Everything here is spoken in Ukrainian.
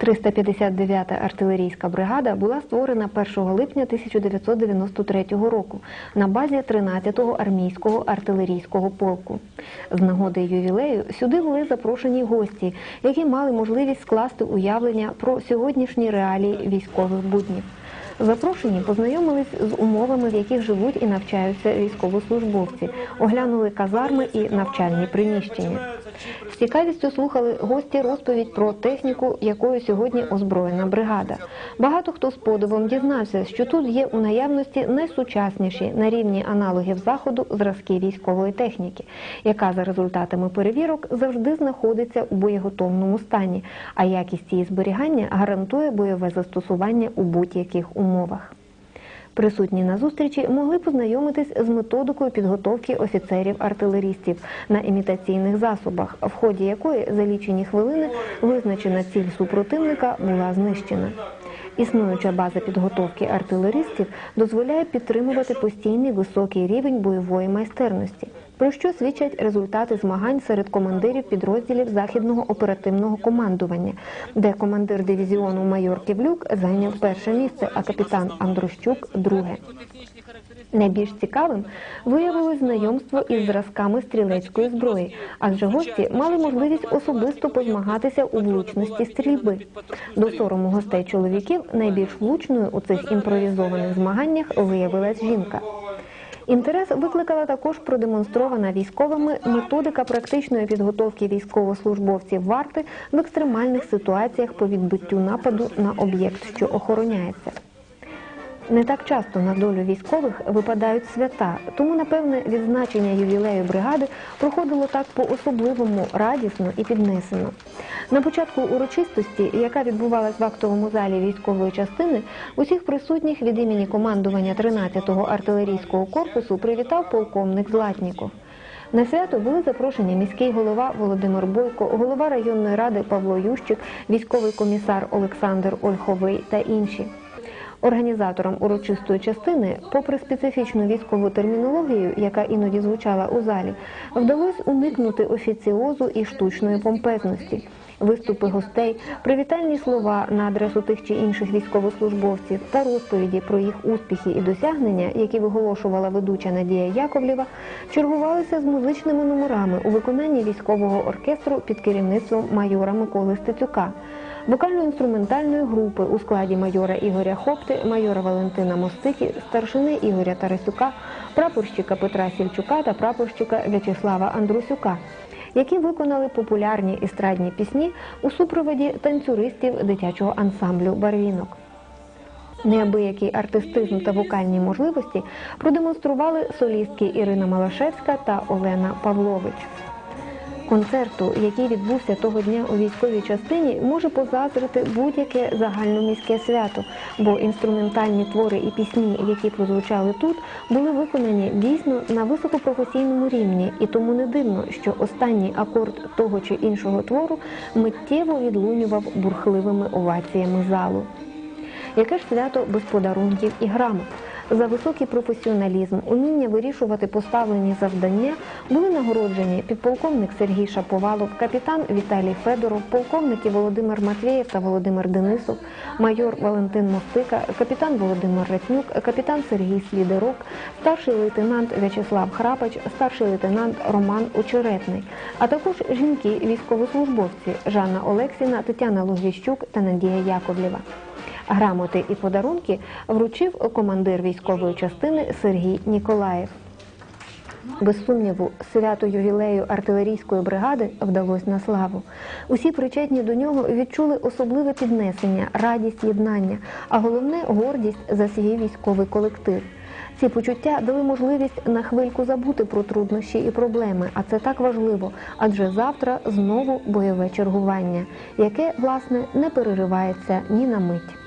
359-та артилерійська бригада була створена 1 липня 1993 року на базі 13-го армійського артилерійського полку. З нагоди ювілею сюди були запрошені гості, які мали можливість скласти уявлення про сьогоднішні реалії військових буднів. Запрошені познайомились з умовами, в яких живуть і навчаються військовослужбовці, оглянули казарми і навчальні приміщення. З цікавістю слухали гості розповідь про техніку, якою сьогодні озброєна бригада. Багато хто з подивом дізнався, що тут є у наявності найсучасніші на рівні аналогів заходу зразки військової техніки, яка за результатами перевірок завжди знаходиться у боєготовному стані, а якість її зберігання гарантує бойове застосування у будь-яких умовах. Присутні на зустрічі могли познайомитись з методикою підготовки офіцерів-артилерістів на імітаційних засобах, в ході якої за лічені хвилини визначена ціль супротивника була знищена. Існуюча база підготовки артилеристів дозволяє підтримувати постійний високий рівень бойової майстерності, про що свідчать результати змагань серед командирів підрозділів західного оперативного командування, де командир дивізіону майор Ківлюк зайняв перше місце, а капітан Андрущук друге. Найбільш цікавим виявилось знайомство із зразками стрілецької зброї, адже гості мали можливість особисто позмагатися у влучності стрільби. До сорому гостей чоловіків найбільш влучною у цих імпровізованих змаганнях виявилась жінка. Інтерес викликала також продемонстрована військовими методика практичної підготовки військовослужбовців варти в екстремальних ситуаціях по відбиттю нападу на об'єкт, що охороняється. Не так часто на долю військових випадають свята, тому напевне відзначення ювілею бригади проходило так по-особливому радісно і піднесено. На початку урочистості, яка відбувалась в актовому залі військової частини, усіх присутніх від імені командування 13-го артилерійського корпусу привітав полковник Златніков. На свято були запрошені міський голова Володимир Бойко, голова районної ради Павло Ющик, військовий комісар Олександр Ольховий та інші. Організаторам урочистої частини, попри специфічну військову термінологію, яка іноді звучала у залі, вдалося уникнути офіціозу і штучної помпезності. Виступи гостей, привітальні слова на адресу тих чи інших військовослужбовців та розповіді про їх успіхи і досягнення, які виголошувала ведуча Надія Яковлєва, чергувалися з музичними номерами у виконанні військового оркестру під керівництвом майора Миколи Стецюка вокально-інструментальної групи у складі майора Ігоря Хопти, майора Валентина Мостикі, старшини Ігоря Тарасюка, прапорщика Петра Сільчука та прапорщика В'ячеслава Андрусюка, які виконали популярні естрадні пісні у супроводі танцюристів дитячого ансамблю Барвінок. Неабиякий артистизм та вокальні можливості продемонстрували солістки Ірина Малашевська та Олена Павлович. Концерту, який відбувся того дня у військовій частині, може позазрити будь-яке загальноміське свято, бо інструментальні твори і пісні, які прозвучали тут, були виконані дійсно на високопрофесійному рівні, і тому не дивно, що останній акорд того чи іншого твору миттєво відлунював бурхливими оваціями залу. Яке ж свято без подарунків і грамот? За високий професіоналізм, уміння вирішувати поставлені завдання були нагороджені підполковник Сергій Шаповалов, капітан Віталій Федоров, полковники Володимир Матвєєв та Володимир Денисов, майор Валентин Мостика, капітан Володимир Ратнюк, капітан Сергій Слідерок, старший лейтенант В'ячеслав Храпач, старший лейтенант Роман Очеретний, а також жінки військовослужбовці Жанна Олексіна, Тетяна Логвіщук та Надія Яковлєва. Грамоти і подарунки вручив командир військової частини Сергій Ніколаєв. Без сумніву, свято ювілею артилерійської бригади вдалося на славу. Усі причетні до нього відчули особливе піднесення, радість єднання, а головне гордість за свій військовий колектив. Ці почуття дали можливість на хвильку забути про труднощі і проблеми, а це так важливо, адже завтра знову бойове чергування, яке власне не переривається ні на мить.